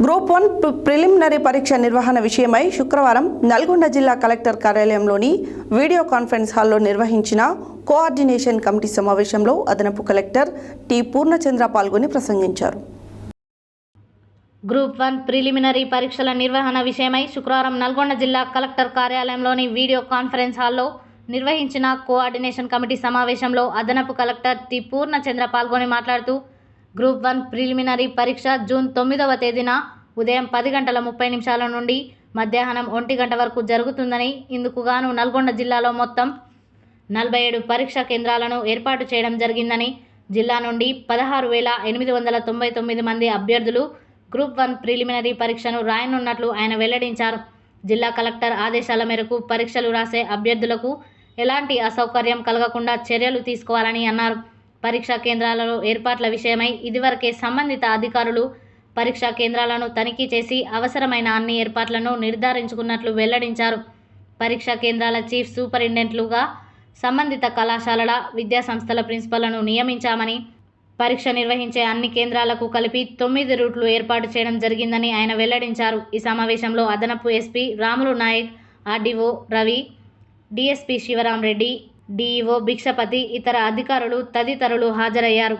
Group one preliminary పరీక్ష నిర్వహణ విషయమై శుక్రవారం నల్గొండ జిల్లా కలెక్టర్ కార్యాలయంలోని వీడియో కాన్ఫరెన్స్ హాల్లో నిర్వహించిన కోఆర్డినేషన్ కమిటీ సమావేశంలో అదనపు కలెక్టర్ టి పూర్ణచంద్ర పాల్గొని ప్రసంగించారు. గ్రూప్ వన్ ప్రిలిమినరీ పరీక్షల నిర్వహణ విషయమై శుక్రవారం నల్గొండ జిల్లా కలెక్టర్ కార్యాలయంలోని వీడియో కాన్ఫరెన్స్ హాల్లో నిర్వహించిన కోఆర్డినేషన్ కమిటీ సమావేశంలో అదనపు కలెక్టర్ టి పూర్ణచంద్ర పాల్గొని మాట్లాడుతూ గ్రూప్ వన్ ప్రిలిమినరీ పరీక్ష జూన్ తొమ్మిదవ తేదీన ఉదయం పది గంటల ముప్పై నిమిషాల నుండి మధ్యాహ్నం ఒంటి గంట వరకు జరుగుతుందని ఇందుకుగాను నల్గొండ జిల్లాలో మొత్తం నలభై ఏడు పరీక్షా కేంద్రాలను ఏర్పాటు చేయడం జరిగిందని జిల్లా నుండి పదహారు వేల ఎనిమిది వందల తొంభై తొమ్మిది మంది అభ్యర్థులు గ్రూప్ వన్ ప్రిలిమినరీ పరీక్షను రాయనున్నట్లు ఆయన వెల్లడించారు. జిల్లా కలెక్టర్ ఆదేశాల మేరకు పరీక్షలు రాసే అభ్యర్థులకు ఎలాంటి అసౌకర్యం కలగకుండా చర్యలు తీసుకోవాలని అన్నారు. పరీక్షా కేంద్రాలలో ఏర్పాట్ల విషయమై ఇదివరకే సంబంధిత అధికారులు పరీక్షా కేంద్రాలను తనిఖీ చేసి అవసరమైన అన్ని ఏర్పాట్లను నిర్ధారించుకున్నట్లు వెల్లడించారు. పరీక్షా కేంద్రాల చీఫ్ సూపరింటెండెంట్లుగా సంబంధిత కళాశాలల విద్యా సంస్థల ప్రిన్సిపల్లను నియమించామని పరీక్ష నిర్వహించే అన్ని కేంద్రాలకు కలిపి తొమ్మిది రూట్లు ఏర్పాటు చేయడం జరిగిందని ఆయన వెల్లడించారు. ఈ సమావేశంలో అదనపు SP Ramulu Nayak RDO Ravi DSP Sivaram Reddy DEO Bhikshapathi ఇతర అధికారులు తదితరులు హాజరయ్యారు.